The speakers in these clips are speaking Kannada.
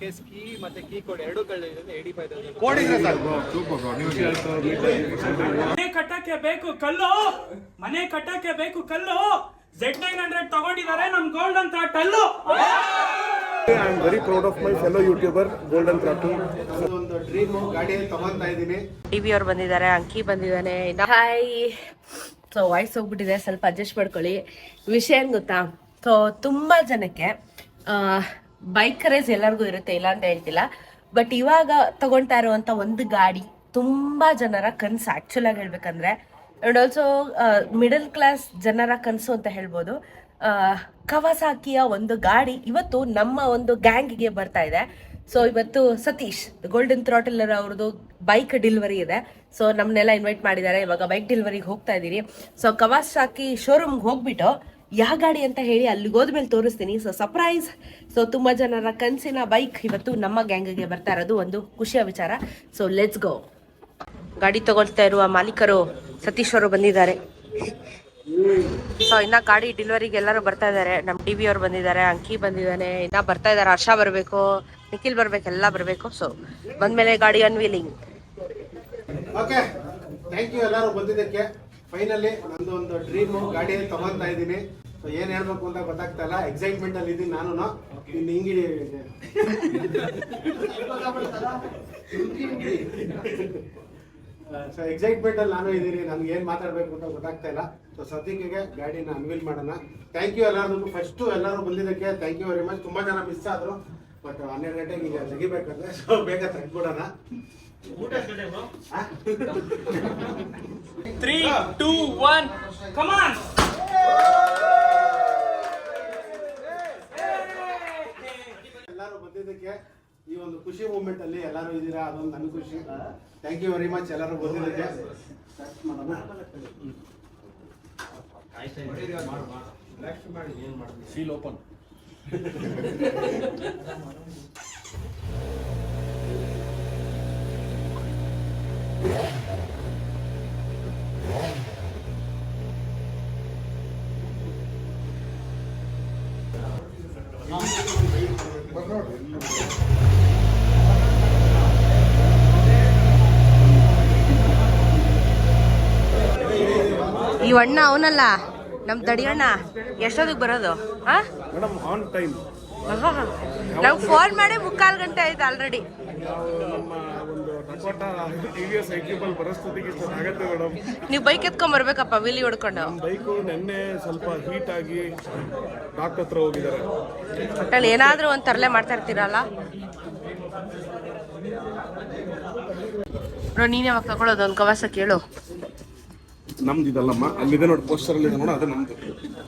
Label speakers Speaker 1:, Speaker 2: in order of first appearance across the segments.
Speaker 1: ಕೇಸ್ ಕೀ ಮತ್ತೆ ಕೀ ಕೋಡ್ ಎರಡು ಕಳೆದಿದೆ ಏಯ್ಟಿ ಫೈವ್ ತೌಸಂಡ್
Speaker 2: ಮನೆ ಕಟ್ಟಕ್ಕೆ ಬೇಕು ಕಲ್ಲು. ಮನೆ ಕಟ್ಟಕ್ಕೆ ಬೇಕು ಕಲ್ಲು. ಜೆಡ್ ನೈನ್ ಹಂಡ್ರೆಡ್ ತಗೊಂಡಿದ್ದಾರೆ ನಮ್ ಗೋಲ್ಡ್ ಅಂತ ಟಲ್ಲು
Speaker 3: I am very proud of my fellow YouTuber Golden Craft
Speaker 4: ಒಂದು ಡ್ರೀಮ್ ಗಾಡಿ ತಗೊಂತಾ ಇದ್ದೀನಿ
Speaker 5: ಟಿವಿ ಅವ್ರು ಬಂದಿದ್ದಾರೆ ಅಂಕಿ ಬಂದಿದ್ದಾನೆ ಹಾಯ್ ಸೊ ವಾಯ್ಸ್ ಹೋಗ್ಬಿಟ್ಟಿದೆ ಸ್ವಲ್ಪ ಅಡ್ಜಸ್ಟ್ ಮಾಡ್ಕೊಳ್ಳಿ. ವಿಷಯ ಏನು ಗೊತ್ತಾ? ಸೊ ತುಂಬ ಜನಕ್ಕೆ ಬೈಕ್ ರೇಸ್ ಎಲ್ಲರಿಗೂ ಇರುತ್ತೆ, ಇಲ್ಲ ಅಂತ ಹೇಳ್ತಿಲ್ಲ. ಬಟ್ ಇವಾಗ ತಗೊಳ್ತಾ ಇರುವಂತ ಒಂದು ಗಾಡಿ ತುಂಬಾ ಜನರ ಕನ್ಸು ಆಕ್ಚುಲ್ ಆಗಿ ಹೇಳ್ಬೇಕಂದ್ರೆ ಅಂಡ್ ಆಲ್ಸೋ ಮಿಡಲ್ ಕ್ಲಾಸ್ ಜನರ ಕನಸು ಅಂತ ಹೇಳ್ಬೋದು. ಕವಾಸಾಕಿಯ ಒಂದು ಗಾಡಿ ಇವತ್ತು ನಮ್ಮ ಒಂದು ಗ್ಯಾಂಗಿಗೆ ಬರ್ತಾ ಇದೆ. ಸೊ ಇವತ್ತು ಸತೀಶ್ ಗೋಲ್ಡನ್ ಥ್ರಾಟಲರ್ ಅವ್ರದ್ದು ಬೈಕ್ ಡೆಲಿವರಿ ಇದೆ. ಸೊ ನಮ್ಮನ್ನೆಲ್ಲ ಇನ್ವೈಟ್ ಮಾಡಿದ್ದಾರೆ. ಇವಾಗ ಬೈಕ್ ಡೆಲಿವರಿಗೆ ಹೋಗ್ತಾ ಇದ್ದೀರಿ. ಸೊ ಕವಾಸಾಕಿ ಶೋರೂಮ್ಗೆ ಹೋಗ್ಬಿಟ್ಟು ಯಾವ ಗಾಡಿ ಅಂತ ಹೇಳಿ ಅಲ್ಲಿಗೆ ಹೋದ್ಮೇಲೆ ತೋರಿಸ್ತೀನಿ. ಸೊ ಸರ್ಪ್ರೈಸ್ ಸೊ ತುಂಬ ಜನರ ಕನಸಿನ ಬೈಕ್ ಇವತ್ತು ನಮ್ಮ ಗ್ಯಾಂಗ್ಗೆ ಬರ್ತಾ ಇರೋದು ಒಂದು ಖುಷಿಯ ವಿಚಾರ. ಸೊ ಲೆಟ್ಸ್ ಗೋ ಗಾಡಿ ತಗೊಳ್ತಾ ಇರುವ ಮಾಲೀಕರು ಸತೀಶ್ ಅವರು ಬಂದಿದ್ದಾರೆ. ಸೊ ಇನ್ನ ಗಾಡಿ ಡೆಲಿವರಿಗೆ ಎಲ್ಲರೂ ಬರ್ತಾ ಇದ್ದಾರೆ. ನಮ್ಮ ಟಿ ಅವ್ರು ಬಂದಿದ್ದಾರೆ, ಅಂಕಿ ಬಂದಿದ್ದಾನೆ, ಇನ್ನ ಬರ್ತಾ ಇದ್ದಾರೆ, ಹರ್ಷ ಬರಬೇಕು, ನಿಖಿಲ್ ಬರ್ಬೇಕು, ಎಲ್ಲ ಬರಬೇಕು. ಸೊ ಬಂದ್ಮೇಲೆ ಗಾಡಿ ಅನ್ವೀಲಿಂಗ್
Speaker 4: ಓಕೆ ಬಂದಿದ್ದಕ್ಕೆ. ಫೈನಲಿ ನಂದು ಒಂದು ಡ್ರೀಮು ಗಾಡಿಯಲ್ಲಿ ತಗೊಂತಾ ಇದ್ದೀನಿ. ಸೊ ಏನ್ ಹೇಳ್ಬೇಕು ಅಂತ ಗೊತ್ತಾಗ್ತಾ ಇಲ್ಲ. ಎಕ್ಸೈಟ್ಮೆಂಟ್ ಅಲ್ಲಿ ಇದ್ದೀನಿ ನಾನು ಇನ್ನು ಹಿಂಗಿಡಿ ಸೊ ಎಕ್ಸೈಟ್ಮೆಂಟ್ ಅಲ್ಲಿ ನಾನು ಇದ್ದೀನಿ. ನನ್ಗೆ ಏನ್ ಮಾತಾಡ್ಬೇಕು ಅಂತ ಗೊತ್ತಾಗ್ತಾ ಇಲ್ಲ. ಸೊ ಸದ್ಯಕ್ಕೆ ಗಾಡಿನ ಅನ್ವಿಲ್ ಮಾಡೋಣ. ಥ್ಯಾಂಕ್ ಯು ಎಲ್ಲರಿಗೂ ಫಸ್ಟ್ ಎಲ್ಲರೂ ಬಂದಿದ್ದಕ್ಕೆ ಥ್ಯಾಂಕ್ ಯು ವೆರಿ ಮಚ್ ತುಂಬಾ ಜನ ಮಿಸ್ ಆದ್ರು. ಬಟ್ ಹನ್ನೆರಡು ಗಂಟೆಗೆ ಈಗ ತೆಗಿಬೇಕಂದ್ರೆ ಸೊ ಬೇಗ ತೆಗ್ದ್ಬಿಡೋಣ.
Speaker 2: Three two one come on
Speaker 4: ಎಲ್ಲರೂ ಬಂದಿದ್ದಕ್ಕೆ ಈ ಒಂದು ಖುಷಿ ಮೂಮೆಂಟ್ ಅಲ್ಲಿ ಎಲ್ಲರೂ ಇದ್ದೀರಾ? ಅದೊಂದು ನನಗೆ ಖುಷಿ. ಥ್ಯಾಂಕ್ ಯು ವೆರಿ ಮಚ್ ಎಲ್ಲರೂ ಬಂದಿದ್ದಕ್ಕೆ?
Speaker 3: ಸೀಲ್ ಓಪನ್
Speaker 5: ಈ ಅಣ್ಣ ಅವನಲ್ಲ? ನಮ್ ದಡಿಯಣ್ಣ. ಎಷ್ಟೊತ್ತಿಗೆ ಬರೋದು? ಹಾ? ನಾವು ಫೋನ್ ಮಾಡಿ ಮುಕ್ಕಾಲು ಗಂಟೆ ಆಯ್ತು ಆಲ್ರೆಡಿ
Speaker 3: ನಾವು
Speaker 5: ಬೈಕ್ ಎತ್ಕೊಂಡ್ ಬರ್ಬೇಕಪ್ಪ ವಿಲಿ ಹೊಡ್ಕೊಂಡು.
Speaker 3: ಬೈಕು ನಿನ್ನೆ ಸ್ವಲ್ಪ ಹೀಟ್ ಆಗಿ ಡಾಕ್ಟರ್ ಹತ್ರ ಹೋಗಿದ್ದಾರೆ.
Speaker 5: ಒಟ್ಟಲ್ಲಿ ಏನಾದ್ರೂ ಒಂದ್ ತರಲೆ ಮಾಡ್ತಾ ಇರ್ತೀರಲ್ಲ? ಬ್ರೋ ನೀನ್ ಯಾವಾಗ ತಗೊಳ್ಳೋದು ಒಂದು ಕವಾಸ ಕೇಳು.
Speaker 3: ನಮ್ದು ಇದಲ್ಲಮ್ಮ. ಅಲ್ಲಿದೆ ನೋಡಿ ಪೋಸ್ಟರ್ ಅಲ್ಲಿ ನೋಡ ಅದು ನಮ್ದು.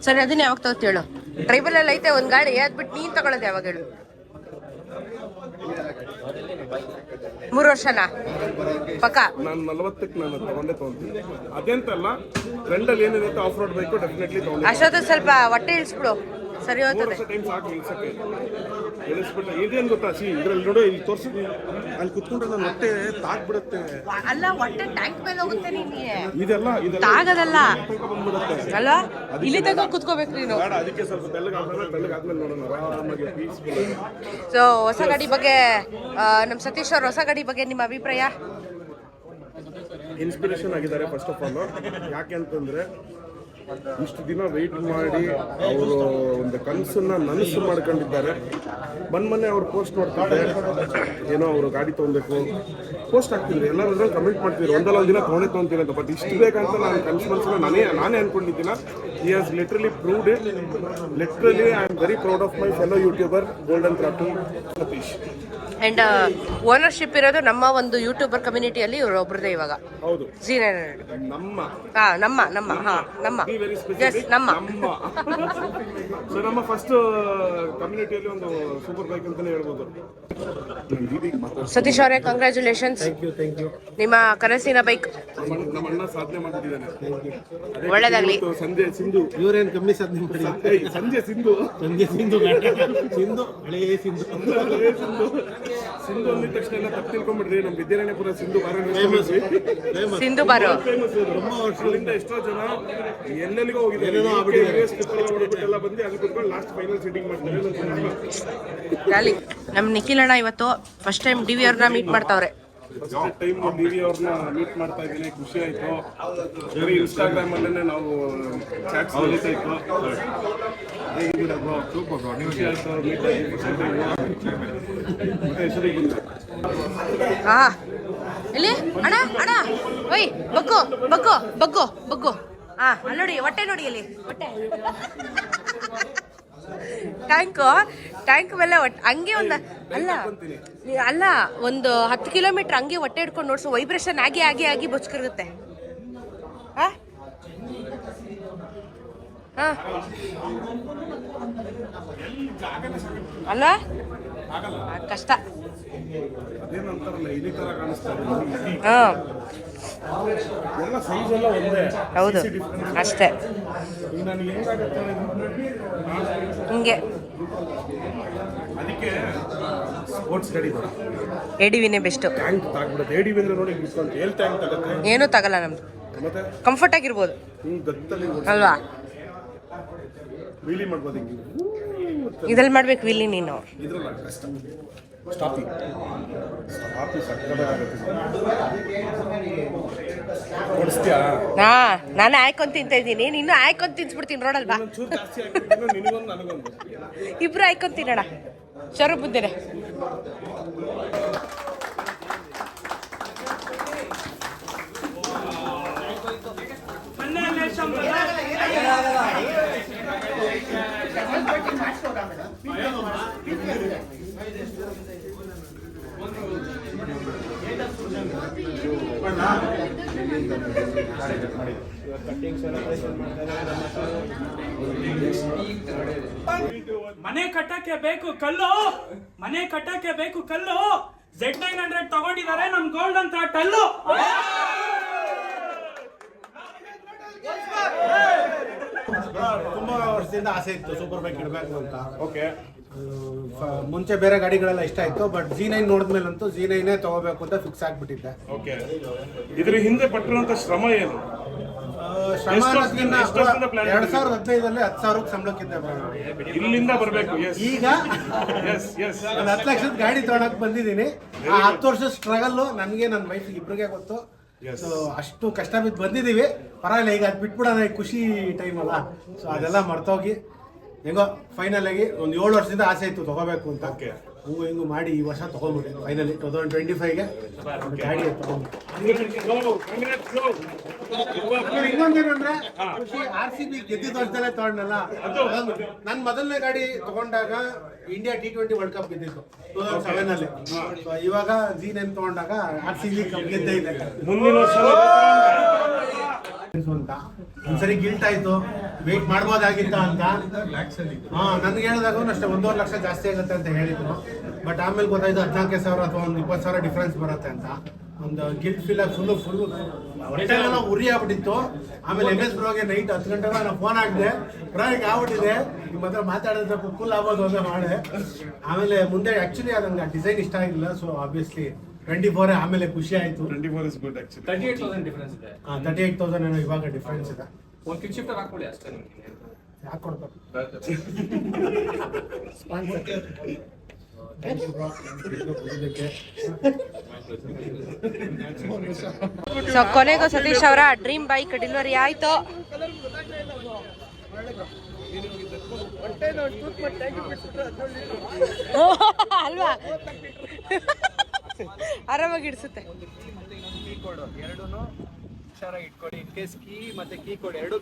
Speaker 5: ಸರಿ ಅದನ್ನ ಯಾವಾಗ ತಗೋತೇಳು ಟ್ರೈಬಲ್ ಅಲ್ಲಿ ಐತೆ ಒಂದ್ ಗಾಡಿ ಅದ್ಬಿಟ್ಟು ನೀನ್ ತಗೊಳ್ಳೋದು ಯಾವಾಗ ಹೇಳು? ಮೂರು ವರ್ಷನಾ? ಪಕ್ಕ?
Speaker 3: ನಾನು ನಲವತ್ತಕ್ಕೆ ನಾನು ತಗೊಂಡೇ ತಗೊಂತೀನಿ. ಅದೇಂತಲ್ಲ ಟ್ರೆಂಡಲ್ಲಿ ಏನಿದೆ ಆಫ್ ರೋಡ್ ಬೇಕು ಡೆಫಿನೆಟ್ಲಿ ತಗೊಂಡು
Speaker 5: ಅಷ್ಟೊತ್ತು ಸ್ವಲ್ಪ ಹೊಟ್ಟೆ ಇಳಿಸ್ಬಿಡು. ಸರಿ ಹೋಗ್ತದೆ.
Speaker 3: ಟೈಮ್ ಸಾಕು ಇದೇನು ಗೊತ್ತಾ? ಸಿ ಇದ್ರಲ್ಲಿ ನೋಡು ಇಲ್ಲಿ ತೋರಿಸಿ. ಅಲ್ಲಿ ಕುತ್ಕೊಂಡ್ರೆ ನನ್ನ ಹೊಟ್ಟೆ ತಾಗ್ಬಿಡುತ್ತೆ.
Speaker 5: ಅಲ್ಲ ಹೊಟ್ಟೆ ಟ್ಯಾಂಕ್ ಮೇಲೆ ಹೋಗುತ್ತೆ ನಿನ್ಗೆ
Speaker 3: ಇದೆಲ್ಲ ಇದೆಲ್ಲ
Speaker 5: ತಾಗದಲ್ಲ.
Speaker 3: ಬಂದ್ಬಿಡುತ್ತೆ.
Speaker 5: ಅಲ್ಲ ಇಲ್ಲಿ ಕುತ್ಕೋಬೇಕು ನೀನು.
Speaker 3: ಬೇಡ ಅದಕ್ಕೆ ಸ್ವಲ್ಪ ಬೆಳ್ಳಗಾದ್ಮೇಲೆ ಬೆಳ್ಳಗಾದ್ಮೇಲೆ ನೋಡೋಣ ಆರಾಮಾಗಿ ಪೀಸ್ಫುಲ್
Speaker 5: ಸೊ ಹೊಸ ಗಾಡಿ ಬಗ್ಗೆ ನಮ್ಮ ನಮ್ ಸತೀಶ್ ಅವ್ರ ಹೊಸ ಗಾಡಿ ಬಗ್ಗೆ ನಿಮ್ಮ ಅಭಿಪ್ರಾಯ?
Speaker 3: ಇನ್ಸ್ಪಿರೇಷನ್ ಆಗಿದ್ದಾರೆ ಫಸ್ಟ್ ಆಫ್ ಆಲ್ ಯಾಕೆ ಅಂತಂದ್ರೆ ಇಷ್ಟು ದಿನ ವೆಯ್ಟ್ ಮಾಡಿ ಅವರು ಒಂದು ಕನಸನ್ನ ನನಸು ಮಾಡ್ಕೊಂಡಿದ್ದಾರೆ. ಮೊನ್ನೆ ಅವ್ರು ಪೋಸ್ಟ್ ನೋಡ್ತಿದ್ದೆ ಏನೋ ಅವರು ಗಾಡಿ ತೊಗೊಬೇಕು. ಪೋಸ್ಟ್ ಹಾಕ್ತಿದ್ರು. ಎಲ್ಲರೂ ಕಮೆಂಟ್ ಮಾಡ್ತಿದ್ರು. ಒಂದಲ್ಲ ಒಂದು ದಿನ ತೊಗೊಂಡೇ ತೊಗೊಂತೀನಿ ಅಂತ. ಬಟ್ ಇಷ್ಟು ಬೇಕಂತ ನಾನು ಕನಸು ಮನಸ್ಸನ್ನ ನಾನೇ ನಾನೇ ಅನ್ಕೊಂಡಿದ್ದಿಲ್ಲ ಈ has literally proved it literally I am very proud of my fellow YouTuber Golden Craft Satish
Speaker 5: and ownership ಇರೋದು ನಮ್ಮ ಒಂದು ಯೂಟ್ಯೂಬರ್ ಕಮ್ಯುನಿಟಿಯಲ್ಲಿ ಇವರು ಒಬ್ರದೇ ಇವಾಗ.
Speaker 3: ಹೌದು.
Speaker 5: ಜಿ ನೈನ್
Speaker 3: ನಮ್ಮ.
Speaker 5: ಹಾ ನಮ್ಮ ನಮ್ಮ ಹಾ ನಮ್ಮ.
Speaker 3: Be very
Speaker 5: ಎಸ್ ನಮ್ಮ.
Speaker 3: ನಮ್ಮ. ಸೊ ನಮ್ಮ ಫಸ್ಟ್ ಕಮ್ಯುನಿಟಿಯಲ್ಲಿ ಒಂದು ಸೂಪರ್ ಬೈಕ್ ಅಂತಾನೆ ಹೇಳ್ಬೋದು.
Speaker 5: ಸತೀಶ್ ಅವರೇ ಕಂಗ್ರ್ಯಾಚುಲೇಷನ್ಸ್ ನಿಮ್ಮ ಕನಸಿನ ಬೈಕ್
Speaker 3: ನಮ್ಮ ನಮ್ಮ ಅಣ್ಣ ಸಾಧನೆ ಮಾಡಿದ್ದಾನೆ ಅದೇ
Speaker 5: ಒಳ್ಳೇದಾಗ್ಲಿ.
Speaker 3: ಇವತ್ತು ಸಂಜೆ ಸಿಂಹ ಸಿಂಧು
Speaker 4: ಇವರೇನು ಕಮ್ಮಿ ಸಾಧನೆ ಮಾಡಿ
Speaker 3: ಸಂಜೆ ಸಿಂಧು.
Speaker 4: ಸಂಜೆ ಸಿಂಧು ಸಿಂಧು ಹಳೇ ಸಿಂಧು.
Speaker 3: ಹಳೇ ಸಿಂಧು. ಸಿಂಧು ಅಂದಿದ ತಕ್ಷಣ ಎಲ್ಲ ತಪ್ಪು ತಿಳ್ಕೊಂಡ್ಬಿಡ್ರಿ ನಮ್ಮ ವಿದ್ಯಾರಣ್ಯಪುರ ಸಿಂಧು ಬಾರ
Speaker 5: ಸಿಂಧು ಬಾರೋ.
Speaker 3: ಫೇಮಸ್ ವರ್ಷಗಳಿಂದ ಎಷ್ಟೋ ಜನ ಎಲ್ಲೆಲ್ಲಿಗೋ ಹೋಗಿದ್ದಾರೆ. ಎಲ್ಲ ಬಂದು ಅಲ್ಲಿ ಕುತ್ಕೊಂಡು ಲಾಸ್ಟ್ ಫೈನಲ್ ಸೆಟ್ಟಿಂಗ್ ಮಾಡ್ತಾರೆ. ನಮ್ಮ
Speaker 5: ಗಾಲಿ ನಮ್ ನಿಖಿಲ್ ಅಣ್ಣ ಇವತ್ತು ಫಸ್ಟ್ ಟೈಮ್ ಡಿ ವಿ ಅವ್ರನ್ನ ಮೀಟ್ ಮಾಡ್ತಾವ್ರೆ.
Speaker 3: ಫಸ್ಟ್ ಟೈಮ್ ಡಿ ವಿ ಅವ್ರನ್ನ ಮೀಟ್ ಮಾಡ್ತಾ ಇದ್ದೀನಿ. ಖುಷಿ ಆಯ್ತು. ಬರೀ ಇನ್ಸ್ಟಾಗ್ರಾಮ್ ಅಲ್ಲೇ ನಾವು ಚಾಟ್ಸ್ ನಡೀತಾ ಇತ್ತು. ಹೇಗಿದ್ದೀರಾ ಬ್ರೋ ಸೂಪರ್ ಬ್ರೋ ಖುಷಿ ಆಯ್ತು. ಮೀಟ್ ಆಗಿ ಫಸ್ಟ್ ಟೈಮ್ ಮತ್ತೆ ಹೆಸರಿಗೆ
Speaker 5: ಹಾ ಎಲ್ಲಿ? ಅಣ್ಣ ಅಣ್ಣ. ಒಯ್ ಬಗ್ಗು ಬಗ್ಗು ಬಗ್ಗು ಬಗ್ಗು ಹಾ ಅಲ್ಲಿ ನೋಡಿ ಹೊಟ್ಟೆ ನೋಡಿ ಅಲ್ಲಿ. ಹೊಟ್ಟೆ. ಟ್ಯಾಂಕು ಟ್ಯಾಂಕ್ ಮೇಲೆ ಒಟ್ಟು ಹಂಗೆ ಒಂದು ಅಲ್ಲ ಅಲ್ಲ ಒಂದು ಹತ್ತು ಕಿಲೋಮೀಟರ್ ಹಂಗೆ ಹೊಟ್ಟೆ ಹಿಡ್ಕೊಂಡು ನೋಡ್ಸು ವೈಬ್ರೇಷನ್ ಆಗಿ ಆಗಿ ಆಗಿ ಬೊಚ್ಕಿರುತ್ತೆ. ಹಾ ಹಾ ಅಲ್ಲ? ಕಷ್ಟ. ಹಾ. ಹೌದು ಅಷ್ಟೇ. ಹಿಂಗೆ. ಎಡಿವಿನೇ ಬೆಸ್ಟ್ ಏನು ತಗಲ್ಲ ನಮ್ದು. ಕಂಫರ್ಟ್ ಆಗಿರ್ಬೋದು. ಅಲ್ವಾ?
Speaker 3: ವೀಲಿ
Speaker 5: ಇದ್ರಲ್ಲಿ ಮಾಡ್ಬೇಕು ವಿಲ್ಲಿ ನೀನು.
Speaker 3: ಸ್ಟಾಪಿಂಗ್
Speaker 5: ಹಾ ನಾನು ಆಯ್ಕೊಂಡ್ ತಿಂತ ಇದ್ದೀನಿ ನೀನು ಆಯ್ಕೊಂಡ್ ತಿನ್ಸ್ಬಿಡ್ತೀನಿ
Speaker 3: ನೋಡಲ್ವಾ
Speaker 5: ಇಬ್ರು ಆಯ್ಕೊಂಡ್ ತಿನ್ನೋಣ. ಚರು ಬುದ್ಧಿರೆ
Speaker 2: ಮೊನ್ನೆ ರೇಷನ್ ಬರ- ಮನೆ. ಕಟ್ಟಕ್ಕೆ ಬೇಕು ಕಲ್ಲು. ಮನೆ ಕಟ್ಟಕ್ಕೆ ಬೇಕು ಕಲ್ಲು. ಝೆಡ್ ನೈನ್ ಹಂಡ್ರೆಡ್ ತಗೊಂಡಿದ್ದಾರೆ ನಮ್ ಗೋಲ್ಡ್ ಅಂತ ಟಲ್ಲು
Speaker 4: ತುಂಬಾ ವರ್ಷದಿಂದ ಆಸೆ ಇತ್ತು ಸೂಪರ್ ಬೈಕ್ ಇಡಬೇಕು ಅಂತ.
Speaker 3: ಓಕೆ
Speaker 4: ಮುಂಚೆ ಬೇರೆ ಗಾಡಿಗಳೆಲ್ಲ ಇಷ್ಟ ಆಯ್ತು ಬಟ್ ಜಿ ನೈನ್ ನೋಡಿದ್ಮೇಲಂತೂ ಜಿ ನೈನೇ ತಗೋಬೇಕು ಅಂತ ಫಿಕ್ಸ್ ಆಗ್ಬಿಟ್ಟಿದ್ದೆ.
Speaker 3: ಓಕೆ ಇದ್ರ ಹಿಂದೆ ಪಟ್ಟಿರುವಂತ ಶ್ರಮ ಏನು?
Speaker 4: ಎರಡ್ ಸಾವಿರದ ಹದಿನೈದರಲ್ಲಿ ಹತ್ತು ಸಾವಿರಕ್ಕೆ ಸಂಬಳಕ್ಕಿದ್ದೆ.
Speaker 3: ಇಲ್ಲಿಂದ ಬರಬೇಕು
Speaker 4: ಈಗ ಒಂದು ಹತ್ತು ಲಕ್ಷದ ಗಾಡಿ ತಗೊಳಕ್ ಬಂದಿದ್ದೀನಿ. ಆ ಹತ್ತು ವರ್ಷ ಸ್ಟ್ರಗಲ್ ನನಗೆ ನನ್ನ ವೈಫ್ ಇಬ್ರಿಗೆ ಗೊತ್ತು. ಸೊ ಅಷ್ಟು ಕಷ್ಟ ಬಿದ್ದು ಬಂದಿದ್ದೀವಿ. ಪರವಾಗಿಲ್ಲ ಈಗ ಅದು ಬಿಟ್ಬಿಡೋಣ ಖುಷಿ ಟೈಮ್ ಅಲ್ಲ. ಸೊ ಅದೆಲ್ಲ ಮರ್ತೋಗಿ ಹೆಂಗೋ ಫೈನಲ್ ಆಗಿ ಒಂದು ಏಳು ವರ್ಷದಿಂದ ಆಸೆ ಇತ್ತು ತಗೋಬೇಕು ಅಂತ. ಹಂಗು ಹಿಂಗು ಮಾಡಿ ಈ ವರ್ಷ ತಗೊಂಡ್ಬಿಡಿ. ಫೈನಲಿ ಟೂ ತೌಸಂಡ್ ಟ್ವೆಂಟಿ ಫೈವ್ಗೆ ಗಾಡಿ ಇನ್ನೊಂದೇನಂದ್ರೆ ಖುಷಿ ಆರ್ ಸಿ ಬಿ ಗೆದ್ದಿದ ವರ್ಷದಲ್ಲೇ ತಗೊಂಡಲ್ಲ ನನ್ನ ಮೊದಲನೇ ಗಾಡಿ ತಗೊಂಡಾಗ India T twenty world cup ಗೆದ್ದಿತ್ತು two thousand seven ಅಲ್ಲಿ. ಇವಾಗ ಜೀನ್ ನೈನ್ ತಗೊಂಡಾಗ ಆರ್ ಸಿ ಬಿ ಕಪ್ ಗೆದ್ದೇ ಇದೆ.
Speaker 3: ಮುಂದಿನ ವರ್ಷ
Speaker 4: ಅಂತ. ಒಂದ್ಸರಿ ಗಿಲ್ಟ್ ಆಯ್ತು ವೇಟ್ ಮಾಡ್ಬೋದಾಗಿತ್ತ ಅಂತ. ಹಾ, ನನ್ಗೆ ಹೇಳಿದಾಗ ಅಷ್ಟೇ, ಒಂದೂವರೆ ಲಕ್ಷ ಜಾಸ್ತಿ ಆಗುತ್ತೆ ಅಂತ ಹೇಳಿದ್ರು. ಬಟ್ ಆಮೇಲೆ ಗೊತ್ತಾಯ್ತು ಹದಿನಾಲ್ಕು ಸಾವಿರ ಅಥವಾ ಒಂದು ಇಪ್ಪತ್ತು ಸಾವಿರ ಡಿಫ್ರೆನ್ಸ್ ಬರುತ್ತೆ ಅಂತ. ಒಂದು ಗಿಲ್ಟ್ ಫಿಲ್ ಆಗಿ ಫುಲ್ ಫುಲ್ ಉರಿ ಆಗ್ಬಿಟ್ಟಿತ್ತು. ಆಮೇಲೆ ಎಂ ಎಸ್ ಬ್ರೋಗೆ ನೈಟ್ ಹತ್ತು ಗಂಟೆ ನಾನು ಫೋನ್ ಹಾಕಿದೆ, ಬ್ರೋ ಈಗ ಆಗ್ಬಿಟ್ಟಿದೆ. ನಿಮ್ಮ ಹತ್ರ ಮಾತಾಡಿದ್ರೆ ಫುಲ್ ಆಗೋದು ಅಂತ ಮಾಡಿದೆ. ಆಮೇಲೆ ಮುಂದೆ ಆಕ್ಚುಲಿ ಅದಕ್ಕೆ ಡಿಸೈನ್ ಇಷ್ಟ ಆಗಿಲ್ಲ ಸೊ ಆಬ್ವಿಯಸ್ಲಿ ಟ್ವೆಂಟಿ ಫೋರ್ ಆಮೇಲೆ ಖುಷಿ ಆಯ್ತು.
Speaker 3: Twenty four is good actually
Speaker 1: thirty eight thousand difference ಇದೆ.
Speaker 4: ತರ್ಟಿ ಏಟ್ ತೌಸಂಡ್ ಏನೋ ಇವಾಗ ಡಿಫ್ರೆನ್ಸ್ ಇದೆ.
Speaker 1: ಒಂದು ಕಿಕ್ ಶಿಫ್ಟರ್ ಹಾಕೊಳ್ಳಿ ಅಷ್ಟೇ
Speaker 4: ಯಾಕೆ ಕೊಡ್ಬೇಕು?
Speaker 5: ಸೊ ಕೊನೆಗೂ ಸತೀಶ್ ಅವರ ಡ್ರೀಮ್ ಬೈಕ್ ಡೆಲಿವರಿ ಆಯ್ತು. ಅಲ್ವಾ? ಆರಾಮಾಗಿ ಇಡ್ಸುತ್ತೆ
Speaker 1: ಕೀ ಕೋಡ್ ಎರಡೂ ಹುಷಾರಾಗಿ ಇಟ್ಕೊಳ್ಳಿ ಇನ್ ಕೇಸ್ ಕೀ ಮತ್ತೆ ಕೀ ಕೋಡ್ ಎರಡು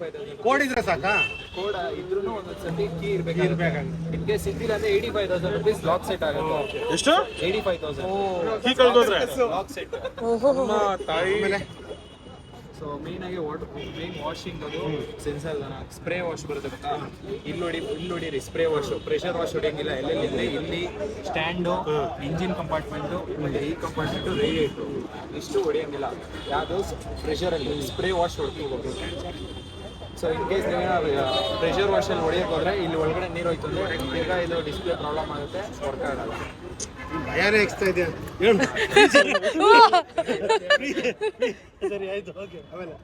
Speaker 1: ಫೈವ್ ತೌಸಂಡ್
Speaker 4: ಕೋಡಿದ್ರೆ ಸಾಕಾ?
Speaker 1: ಕೋಡ್ ಇದ್ರೂ ಒಂದೊಂದ್ ಸತಿ ಕೀ ಇರ್ಬೇಕು ಇನ್ ಕೇಸ್ ಇದ್ದಿಲ್ಲ ಅಂದ್ರೆ five thousand rupees lock set ಆಗುತ್ತೆ
Speaker 3: ಎಷ್ಟು?
Speaker 1: ಏಯ್ಟಿ ಫೈವ್ ತೌಸಂಡ್
Speaker 3: ಕೀ ಕಳ್ದೋದ್ರೆ
Speaker 1: ಲಾಕ್ ಸೆಟ್
Speaker 3: ತಾಯಿ.
Speaker 1: ಸೊ ಮೇನ್ ಆಗಿ ವಾಟರ್ ಮೇನ್ ವಾಷಿಂಗ್ ಅದು ಸೆನ್ಸರ್ ಸ್ಪ್ರೇ ವಾಶ್ ಬರುತ್ತೆ ಗೊತ್ತಾ? ಇಲ್ಲಿ ನೋಡಿ, ಇಲ್ಲಿ ನೋಡಿರಿ ಸ್ಪ್ರೇ ವಾಶ್ ಪ್ರೆಷರ್ ವಾಶ್ ಹೊಡಿಯಂಗಿಲ್ಲ. ಎಲ್ಲೆಲ್ಲಿ ಇಲ್ಲಿ ಇಲ್ಲಿ ಸ್ಟ್ಯಾಂಡು ಇಂಜಿನ್ ಕಂಪಾರ್ಟ್ಮೆಂಟು ಮತ್ತೆ ಈ ಕಂಪಾರ್ಟ್ಮೆಂಟು ರೇಡಿಯೇಟು ಇಷ್ಟು ಹೊಡಿಯಂಗಿಲ್ಲ. ಯಾವುದು? ಪ್ರೆಷರ್ ಅಲ್ಲಿ. ಸ್ಪ್ರೇ ವಾಶ್ ಹೊಡ್ಕೋಬಹುದು ಸೊ ಇನ್ ಕೇಸ್ ನೀವು ಪ್ರೆಷರ್ ವಾಶಲ್ಲಿ ಹೋದ್ರೆ, ಇಲ್ಲಿ ಒಳಗಡೆ ನೀರು ಹೋಯ್ತು ಅಂದ್ರೆ ಇದು ಡಿಸ್ಪ್ಲೇ ಪ್ರಾಬ್ಲಮ್ ಆಗುತ್ತೆ. ವರ್ಕ್ ಆಗಲ್ಲ.
Speaker 4: ಯಾರೇ ಎಕ್ಸ್ತಾ ಇದೆಯಾ? ಹೇಳು. ಸರಿ ಆಯ್ತು ಓಕೆ ಆಮೇಲೆ.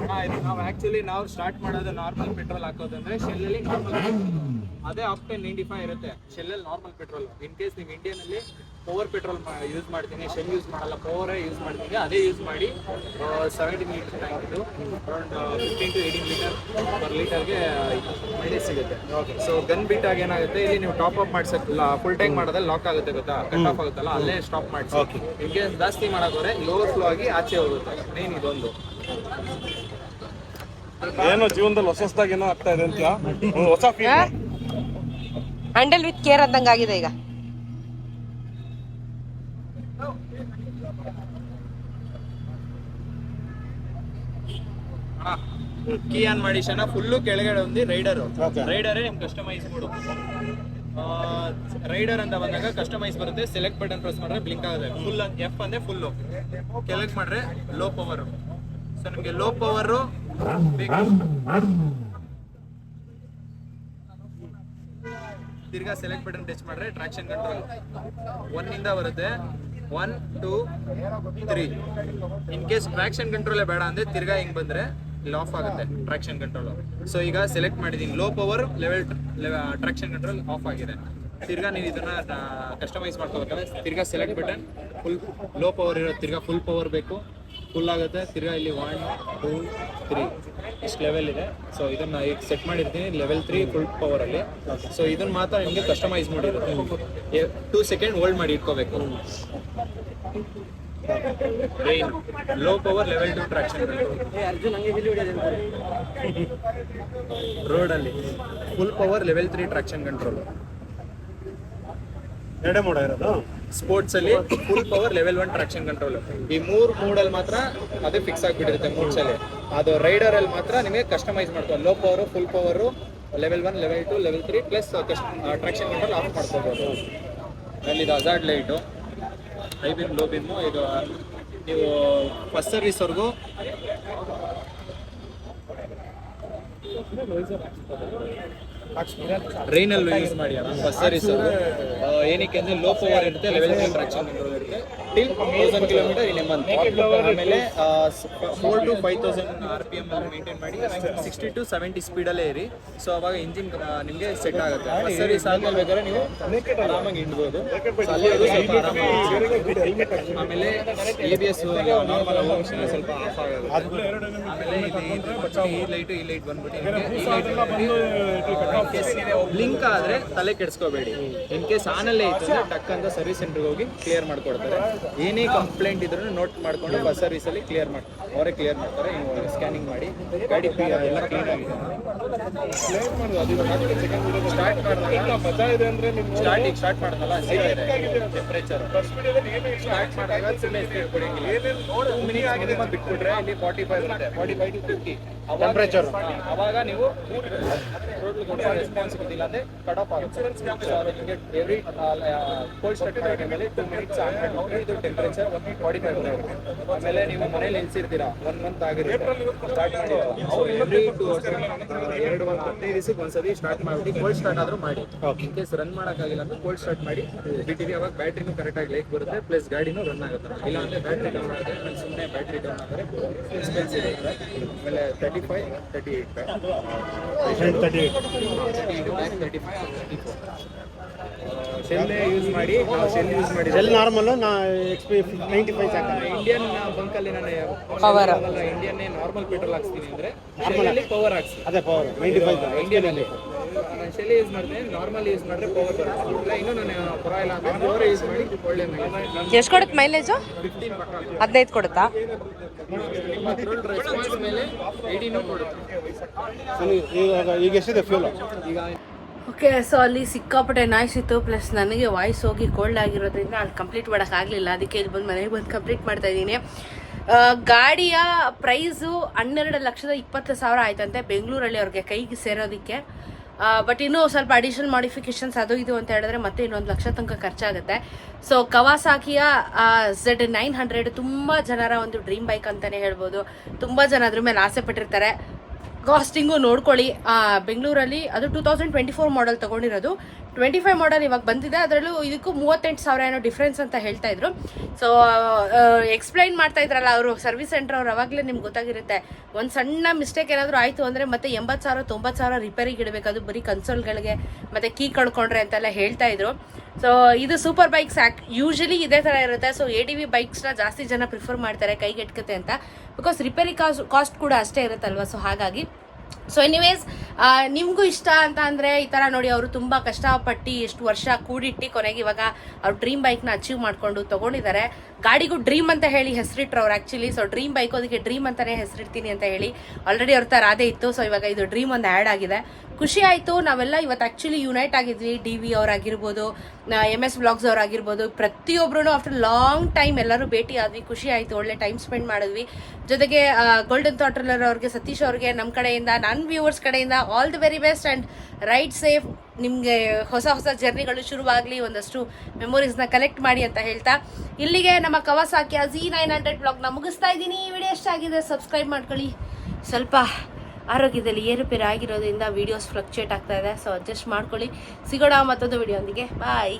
Speaker 1: ಅಣ್ಣ, ಇದು ನಾವು ಆಕ್ಚುಲಿ ನಾವು ಸ್ಟಾರ್ಟ್ ಮಾಡೋದು ನಾರ್ಮಲ್ ಪೆಟ್ರೋಲ್ ಹಾಕೋದಂದ್ರೆ ಶೆಲ್ಲಲ್ಲಿ ನಾರ್ಮಲ್ ಅದೇ ಅಪ್ ಟು ನೈಂಟಿ ಫೈವ್ ಇರುತ್ತೆ ಶೆಲ್ಲಲ್ಲಿ ನಾರ್ಮಲ್ ಪೆಟ್ರೋಲ್ ಇನ್ ಕೇಸ್ ನೀವು ಇಂಡಿಯನಲ್ಲಿ ಪವರ್ ಪೆಟ್ರೋಲ್ ಯೂಸ್ ಮಾಡ್ತೀನಿ ಶೆಲ್ ಯೂಸ್ ಮಾಡಲ್ಲ ಪವರೇ ಯೂಸ್ ಮಾಡ್ತೀನಿ ಅದೇ ಯೂಸ್ ಮಾಡಿ ಸೆವೆಂಟೀನ್ ಲೀಟರ್ ಟ್ಯಾಂಕ್ ಇದು around fifteen to eighteen litre per ಲೀಟರ್ಗೆ ಮೈಲೇಜ್ ಸಿಗುತ್ತೆ. ಸೊ ಗನ್ ಬಿಟ್ ಆಗಿ ಏನಾಗುತ್ತೆ ಇಲ್ಲಿ ನೀವು ಟಾಪ್ ಅಪ್ ಮಾಡ್ಸಕ್ಕಿಲ್ಲ ಫುಲ್ ಟ್ಯಾಂಕ್ ಮಾಡೋದಲ್ಲಿ ಲಾಕ್ ಆಗುತ್ತೆ ಗೊತ್ತಾ? ಕಟ್ ಆಫ್ ಆಗುತ್ತಲ್ಲ ಅಲ್ಲೇ ಸ್ಟಾಪ್ ಮಾಡಿಸಿ. ಇನ್ ಕೇಸ್ ಜಾಸ್ತಿ ಮಾಡೋದ್ರೆ ಲೋವರ್ ಫ್ಲೋ ಆಗಿ ಆಚೆ ಹೋಗುತ್ತೆ. ಮೇನ್ ಇದೊಂದು.
Speaker 3: ಏನೋ ಜೀವನದಲ್ಲಿ ಹೊಸ ಹೊಸದಾಗಿ ಏನೋ ಆಗ್ತಾ ಇದೆ ಅಂತ ಹೊಸ ಫೀಲ್
Speaker 5: ಹ್ಯಾಂಡಲ್ ವಿತ್ ಕೇರ್ ಅಂದಂಗಾಗಿದೆ ಈಗ.
Speaker 1: ಕೀ ಆನ್ ಮಾಡಿ ಶನ ಫುಲ್ಲು ಕೆಳಗಡೆ ಒಂದು ರೈಡರ್ ರೈಡರೇ ನಿಮ್ ಕಸ್ಟಮೈಸ್ ಕೊಡು. ರೈಡರ್ ಅಂತ ಬಂದಾಗ ಕಸ್ಟಮೈಸ್ ಬರುತ್ತೆ ಸೆಲೆಕ್ಟ್ ಬಟನ್ ಪ್ರೆಸ್ ಮಾಡಿದ್ರೆ ಬ್ಲಿಂಕ್ ಆಗುತ್ತೆ. ಫುಲ್ ಎಫ್ ಅಂದ್ರೆ ಫುಲ್ಲು ಕೆಳಗೆ ಮಾಡ್ರೆ ಲೋ ಪವರ್ ಸೊ ನಿಮಗೆ ಲೋ ಪವರ್ ಬೇಕು. ತಿರ್ಗಾ ಸೆಲೆಕ್ಟ್ ಬಟನ್ ಟಚ್ ಮಾಡಿದ್ರೆ ಟ್ರಾಕ್ಷನ್ ಕಂಟ್ರೋಲ್ ಒನ್ ಇಂದ ಬರುತ್ತೆ. One two three in case traction ಕಂಟ್ರೋಲೇ ಬೇಡ ಅಂದ್ರೆ ತಿರ್ಗಾ ಹಿಂಗ್ ಬಂದ್ರೆ ಇಲ್ಲಿ ಆಫ್ ಆಗುತ್ತೆ ಟ್ರಾಕ್ಷನ್ ಕಂಟ್ರೋಲ್ ಸೊ ಈಗ ಸೆಲೆಕ್ಟ್ ಮಾಡಿದೀನಿ. Low power level traction control off ಆಗಿದೆ. ತಿರ್ಗಾ ನೀವು ಇದನ್ನ ಕಸ್ಟಮೈಸ್ ಮಾಡ್ಕೋಬೇಕಾದ್ರೆ ತಿರ್ಗಾ select button full low power ಇರೋ ತಿರ್ಗಾ ಫುಲ್ ಪವರ್ ಬೇಕು. ಫುಲ್ ಆಗುತ್ತೆ. ತಿರ್ಗಾ ಇಲ್ಲಿ ಒನ್ ಟೂ ತ್ರೀ ಇಷ್ಟು ಲೆವೆಲ್ ಇದೆ. ಸೊ ಇದನ್ನ ಈಗ ಸೆಟ್ ಮಾಡಿರ್ತೀನಿ. ಲೆವೆಲ್ ತ್ರೀ ಫುಲ್ ಪವರ್ ಅಲ್ಲಿ. ಸೊ ಇದನ್ನ ಮಾತ್ರ ನಿಮಗೆ ಕಸ್ಟಮೈಸ್ ಮಾಡಿರುತ್ತೆ ಟೂ ಸೆಕೆಂಡ್ ಹೋಲ್ಡ್ ಮಾಡಿ ಇಟ್ಕೋಬೇಕು. Low power level two traction road ಅಲ್ಲಿ. Full power level three traction control
Speaker 3: ಎರಡೇ ಮೋಡ ಇರೋದು?
Speaker 1: ಸ್ಪೋರ್ಟ್ಸ್ ಅಲ್ಲಿ full power level one traction control ಈ ಮೂರ್ ಅಲ್ಲಿ ಮಾತ್ರ ಅದೇ ಫಿಕ್ಸ್ ಆಗಿಬಿಟ್ಟಿರುತ್ತೆ ಮೂಡ್ಸ್ ಅಲ್ಲಿ ಅದು ರೈಡರ್ ಅಲ್ಲಿ ಮಾತ್ರ ನಿಮಗೆ ಕಸ್ಟಮೈಸ್ ಮಾಡ್ತಾರೆ low power full power level one level two level three plus traction control off ಮಾಡ್ಕೋಬಹುದು ಅಲ್ಲಿ ಇದು hazard light high beam low beam ಇದು ನೀವು ಫಸ್ಟ್ ಸರ್ವಿಸ್ವರೆಗೂ ರೈನಲ್ಲಿ ಯೂಸ್ ಮಾಡಿ ಸರಿ? ಸರ್ ಏನಕ್ಕೆ ಅಂದ್ರೆ ಲೋ ಪವರ್ ಇರುತ್ತೆ level traction till thousand kilometre in a month ಆಮೇಲೆ four to five thousand R P M ಅಲ್ಲಿ ಮೇಂಟೈನ್ ಮಾಡಿ ಸಿಕ್ಸ್ಟಿ ಟು ಸೆವೆಂಟಿ ಸ್ಪೀಡಲ್ಲೇ ಇರಿ. ಸೊ ಅವಾಗ ಇಂಜಿನ್ ನಿಮಗೆ ಸೆಟ್ ಆಗುತ್ತೆ. ಸರಿ ಸರ್ವಿಸ್ ಆದ್ಮೇಲೆ ಬೇಕಾದ್ರೆ ನೀವು ಆರಾಮಾಗಿ ಹಿಂಡ್ಬೋದು ಆಮೇಲೆ A B S normal function ಸ್ವಲ್ಪ ಆಫ್ ಆಗುತ್ತೆ. ಆಮೇಲೆ ಈ ಲೈಟು ಈ ಲೈಟ್ ಬಂದ್ಬಿಟ್ಟು ಬ್ಲಿಂಕ್ ಆದ್ರೆ ತಲೆ ಕೆಡಿಸ್ಕೋಬೇಡಿ. ಇನ್ ಕೇಸ್ ಆನಲ್ಲೇ ಇತ್ತು ಅಂದ್ರೆ ಟಕ್ ಅಂತ ಸರ್ವಿಸ್ ಸೆಂಟರ್ಗೆ ಹೋಗಿ ಕ್ಲಿಯರ್ ಮಾಡ್ಕೊಡ್ತಾರೆ. ಏನೇ ಕಂಪ್ಲೇಂಟ್ ಇದ್ರೂ ನೋಟ್ ಮಾಡ್ಕೊಂಡು ಬಸ್ ಸರ್ವಿಸ್ ಅಲ್ಲಿ ಕ್ಲಿಯರ್ ಮಾಡ್ತಾರೆ ಅವರೇ ಕ್ಲಿಯರ್ ಮಾಡ್ತಾರೆ. ನೀವು ಸ್ಕ್ಯಾನಿಂಗ್ ಮಾಡಿ. ಗಾಡಿ ಎಲ್ಲ ಕ್ಲೀನ್ ಆಗಿದೆ. ಸ್ಟಾರ್ಟ್ ಮಾಡಿದಾಗ ಇದೆ ಅಂದ್ರೆ ನೀವು ಸ್ಟಾರ್ಟಿಂಗ್ ಸ್ಟಾರ್ಟ್ ಮಾಡ್ತಲ್ಲ ಟೆಂಪರೇಚರ್ ಸ್ಟಾರ್ಟ್ ಮಾಡಿದಾಗ ಸುಮ್ಮನೆ ಬಿಟ್ಬಿಟ್ರೆ ಇಲ್ಲಿ forty five forty five to fifty temperature ಅವಾಗ ನೀವು ರೆಸ್ಪಾನ್ಸಿಬಿಲಿಟಿ ಇಲ್ಲ ಅಂದ್ರೆ ಕಟ್ ಆಫ್ ಆಗುತ್ತೆ. ಎವ್ರಿ ಕೋಲ್ಡ್ ಸ್ಟಾರ್ಟ್ ಟೈಮಲ್ಲಿ ಟೂ ಮಿನಿಟ್ಸ್ ಆನ್ ಮಾಡಿಬಿಟ್ಟು ಇದು ಟೆಂಪರೇಚರ್ ಒನ್ ಫಾರ್ಟಿ ಫೈವ್ ಆಮೇಲೆ ನೀವು ಮನೇಲಿ ನಿಲ್ಸಿರ್ತೀರಾ? ಒನ್ ಮಂತ್ ಆಗಿರುತ್ತೆ. ಸ್ಟಾರ್ಟ್ ಮಾಡಿ. ಎವ್ರಿ ಟು ಎರಡು ಒಂದು ಹದಿನೈದು ದಿವಸಕ್ಕೆ ಒಂದ್ಸತಿ ಸ್ಟಾರ್ಟ್ ಮಾಡಿ. ಕೋಲ್ಡ್ ಸ್ಟಾರ್ಟ್ ಆದ್ರೂ ಮಾಡಿ. ಇನ್ ಕೇಸ್ ರನ್ ಮಾಡೋಕ್ಕಾಗಿಲ್ಲ ಅಂದ್ರೆ ಕೋಲ್ಡ್ ಸ್ಟಾರ್ಟ್ ಮಾಡಿ. ಬಿಟ್ಟಿವಿ ಅವಾಗ ಬ್ಯಾಟ್ರಿನೂ ಕರೆಕ್ಟಾಗಿ ಲೈಕ್ ಬರುತ್ತೆ ಪ್ಲಸ್ ಗಾಡಿನೂ ರನ್ ಆಗುತ್ತೆ. ಇಲ್ಲ ಅಂದ್ರೆ ಬ್ಯಾಟ್ರಿ ಡೌನ್ ಆಗುತ್ತೆ ಆಮೇಲೆ ಸುಮ್ಮನೆ ಬ್ಯಾಟ್ರಿ ಡೌನ್ ಆದರೆ ಎಕ್ಸ್ಪೆನ್ಸಿವ್ ಆಗುತ್ತೆ. ಆಮೇಲೆ thirty five thirty eight
Speaker 3: thirty
Speaker 1: thirty five thirty four Shell use ಮಾಡಿ ನಾವು ಶೆಲ್ ಯೂಸ್ ಮಾಡಿ
Speaker 4: ಸೆಲ್ ನಾರ್ಮಲ್ ನಾ ಎಕ್ಸ್ಪಿ ನೈಂಟಿ ಫೈವ್ ಸಾಕ
Speaker 1: ಇಂಡಿಯನ್ ಬಂಕಲ್ಲಿ ನಾನು
Speaker 5: ಪವರ್
Speaker 1: ಇಂಡಿಯನ್ ನಾರ್ಮಲ್ ಪೆಟ್ರೋಲ್ ಹಾಕ್ಸ್ತೀನಿ ಅಂದ್ರೆ ಅಲ್ಲಿ. ಪವರ್ ಹಾಕ್ಸಿ
Speaker 4: ಅದೇ ಪವರ್ ನೈಂಟಿ ಫೈವ್
Speaker 1: ಇಂಡಿಯನ್ ಅಲ್ಲಿ ನಾನು ಶೆಲ್ ಯೂಸ್ ಮಾಡ್ತೀನಿ ನಾರ್ಮಲ್ ಯೂಸ್ ಮಾಡಿದ್ರೆ ಪವರ್ ಬರುತ್ತೆ. ಇಲ್ಲ ಇನ್ನೂ ನಾನು ಪರವಾಗಿಲ್ಲ ಅಂದ್ರೆ ಪವರ್ ಯೂಸ್ ಮಾಡಿ ಒಳ್ಳೆ ಮೈಲೇಜ್
Speaker 5: ಎಷ್ಟು ಕೊಡುತ್ತೆ ಮೈಲೇಜು
Speaker 1: ಫಿಫ್ಟೀನ್ ಪಕ್ಕ.
Speaker 5: ಹದಿನೈದು ಕೊಡುತ್ತಾ?
Speaker 4: ಈಗ ಎಷ್ಟಿದೆ ಫ್ಯೂಲ್
Speaker 5: ಓಕೆ ಸೊ ಅಲ್ಲಿ ಸಿಕ್ಕಾಪಟ್ಟೆ ನಾಯ್ಸ್ ಇತ್ತು ಪ್ಲಸ್ ನನಗೆ ವಾಯ್ಸ್ ಹೋಗಿ ಕೋಲ್ಡ್ ಆಗಿರೋದ್ರಿಂದ ಅಲ್ಲಿ ಕಂಪ್ಲೀಟ್ ಮಾಡೋಕ್ಕಾಗಲಿಲ್ಲ ಅದಕ್ಕೆ ಇಲ್ಲಿ ಬಂದು ಮನೆಗೆ ಬಂದು ಕಂಪ್ಲೀಟ್ ಮಾಡ್ತಾ ಇದ್ದೀನಿ. ಗಾಡಿಯ ಪ್ರೈಸು ಹನ್ನೆರಡು ಲಕ್ಷದ ಇಪ್ಪತ್ತು ಸಾವಿರ ಆಯ್ತಂತೆ. ಬೆಂಗಳೂರಲ್ಲಿ ಅವ್ರಿಗೆ ಕೈಗೆ ಸೇರೋದಕ್ಕೆ. ಬಟ್ ಇನ್ನೂ ಸ್ವಲ್ಪ ಅಡಿಷನಲ್ ಮಾಡಿಫಿಕೇಶನ್ಸ್ ಅದು ಇದು ಅಂತ ಹೇಳಿದ್ರೆ ಮತ್ತೆ ಇನ್ನೊಂದು ಲಕ್ಷ ತನಕ ಖರ್ಚಾಗುತ್ತೆ. ಸೊ ಕವಾಸಾಕಿಯ ಝೆಡ್ ನೈನ್ ಹಂಡ್ರೆಡ್ ತುಂಬ ಜನರ ಒಂದು ಡ್ರೀಮ್ ಬೈಕ್ ಅಂತಲೇ ಹೇಳ್ಬೋದು. ತುಂಬ ಜನ ಅದ್ರ ಮೇಲೆ ಆಸೆ ಪಟ್ಟಿರ್ತಾರೆ. ಕಾಸ್ಟಿಂಗು ನೋಡ್ಕೊಳ್ಳಿ. ಬೆಂಗಳೂರಲ್ಲಿ ಅದು two thousand twenty four model ತೊಗೊಂಡಿರೋದು. Twenty five model ಇವಾಗ ಬಂದಿದೆ. ಅದರಲ್ಲೂ ಇದಕ್ಕೂ ಮೂವತ್ತೆಂಟು ಸಾವಿರ ಏನೋ ಡಿಫ್ರೆನ್ಸ್ ಅಂತ ಹೇಳ್ತಾ ಇದ್ರು. ಸೊ ಎಕ್ಸ್ಪ್ಲೈನ್ ಮಾಡ್ತಾ ಇದ್ರಲ್ಲ ಅವರು ಸರ್ವಿಸ್ ಸೆಂಟರ್ ಅವ್ರು ಅವಾಗಲೇ ನಿಮ್ಗೆ ಗೊತ್ತಾಗಿರುತ್ತೆ. ಒಂದು ಸಣ್ಣ ಮಿಸ್ಟೇಕ್ ಏನಾದರೂ ಆಯಿತು ಅಂದರೆ ಮತ್ತೆ ಎಂಬತ್ತು ಸಾವಿರ, ತೊಂಬತ್ತು ಸಾವಿರ ರಿಪೇರಿಗೆ ಇಡಬೇಕು. ಅದು ಬರೀ ಕನ್ಸೋಲ್ಗಳಿಗೆ ಮತ್ತು ಕೀ ಕಳ್ಕೊಂಡ್ರೆ ಅಂತೆಲ್ಲ ಹೇಳ್ತಾ ಇದ್ರು. ಸೊ ಇದು ಸೂಪರ್ ಬೈಕ್ಸ್ ಆ್ಯಕ್ ಯೂಶಲಿ ಇದೇ ಥರ ಇರುತ್ತೆ. ಸೊ ಎ ಡಿ ವಿ ಬೈಕ್ಸ್ನ ಜಾಸ್ತಿ ಜನ ಪ್ರಿಫರ್ ಮಾಡ್ತಾರೆ ಕೈಗೆಟ್ಕತೆ ಅಂತ. ಬಿಕಾಸ್ ರಿಪೇರಿ ಕಾಸ್ಟ್ ಕಾಸ್ಟ್ ಕೂಡ ಅಷ್ಟೇ ಇರುತ್ತಲ್ವ? ಸೊ ಹಾಗಾಗಿ ಸೊ ಎನಿವೇಸ್ ನಿಮಗೂ ಇಷ್ಟ ಅಂತ ಅಂದರೆ ಈ ಥರ ನೋಡಿ ಅವರು ತುಂಬ ಕಷ್ಟಪಟ್ಟು ಎಷ್ಟು ವರ್ಷ ಕೂಡಿಟ್ಟು ಕೊನೆಗೆ ಇವಾಗ ಅವ್ರ ಡ್ರೀಮ್ ಬೈಕ್ನ ಅಚೀವ್ ಮಾಡಿಕೊಂಡು ತೊಗೊಂಡಿದ್ದಾರೆ. ಗಾಡಿಗೂ ಡ್ರೀಮ್ ಅಂತ ಹೇಳಿ ಹೆಸರಿಟ್ರು ಅವ್ರು ಆ್ಯಕ್ಚುಲಿ ಸೊ ಡ್ರೀಮ್ ಬೈಕ್ ಅದಕ್ಕೆ ಡ್ರೀಮ್ ಅಂತಲೇ ಹೆಸರಿಡ್ತೀನಿ ಅಂತ ಹೇಳಿ ಆಲ್ರೆಡಿ ಅವ್ರ ಥರ ಅದೇ ಇತ್ತು. ಸೊ ಇವಾಗ ಇದು ಡ್ರೀಮ್ ಒಂದು ಆ್ಯಡ್ ಆಗಿದೆ. ಖುಷಿ ಆಯಿತು. ನಾವೆಲ್ಲ ಇವತ್ತು ಆ್ಯಕ್ಚುಲಿ ಯುನೈಟ್ ಆಗಿದ್ವಿ. ಡಿ ವಿ ಅವರಾಗಿರ್ಬೋದು ಎಂ ಎಸ್ ಬ್ಲಾಗ್ಸ್ ಅವರಾಗಿರ್ಬೋದು. ಪ್ರತಿಯೊಬ್ಬರೂ ಆಫ್ಟರ್ ಲಾಂಗ್ ಟೈಮ್ ಎಲ್ಲರೂ ಭೇಟಿ ಆದ್ವಿ. ಖುಷಿ ಆಯ್ತು. ಒಳ್ಳೆ ಟೈಮ್ ಸ್ಪೆಂಡ್ ಮಾಡಿದ್ವಿ. ಜೊತೆಗೆ ಗೋಲ್ಡನ್ ಥಾಟ್ರಲ್ಲರ್ ಅವ್ರಿಗೆ, ಸತೀಶ್ ಅವ್ರಿಗೆ ನಮ್ಮ ಕಡೆಯಿಂದ ನನ್ನ ವ್ಯೂವರ್ಸ್ ಕಡೆಯಿಂದ all the very best and ride safe ನಿಮಗೆ ಹೊಸ ಹೊಸ ಜರ್ನಿಗಳು ಶುರುವಾಗಲಿ. ಒಂದಷ್ಟು ಮೆಮೊರೀಸ್ನ ಕಲೆಕ್ಟ್ ಮಾಡಿ ಅಂತ ಹೇಳ್ತಾ. ಇಲ್ಲಿಗೆ ನಮ್ಮ ಕವಾಸಾಕಿ ಜಿ ನೈನ್ ಹಂಡ್ರೆಡ್ ಬ್ಲಾಗ್ನ ಮುಗಿಸ್ತಾ ಇದ್ದೀನಿ. ಈ ವಿಡಿಯೋ ಎಷ್ಟಾಗಿದೆ? ಸಬ್ಸ್ಕ್ರೈಬ್ ಮಾಡ್ಕೊಳ್ಳಿ. ಸ್ವಲ್ಪ ಆರೋಗ್ಯದಲ್ಲಿ ಏರುಪೇರು ಆಗಿರೋದ್ರಿಂದ ವೀಡಿಯೋಸ್ ಫ್ಲಕ್ಚುಯೇಟ್ ಆಗ್ತಾ ಇದೆ. ಸೊ ಅಡ್ಜಸ್ಟ್ ಮಾಡ್ಕೊಳ್ಳಿ. ಸಿಗೋಣ ಮತ್ತೊಂದು ವಿಡಿಯೋ ಒಂದಿಗೆ. ಬಾಯ್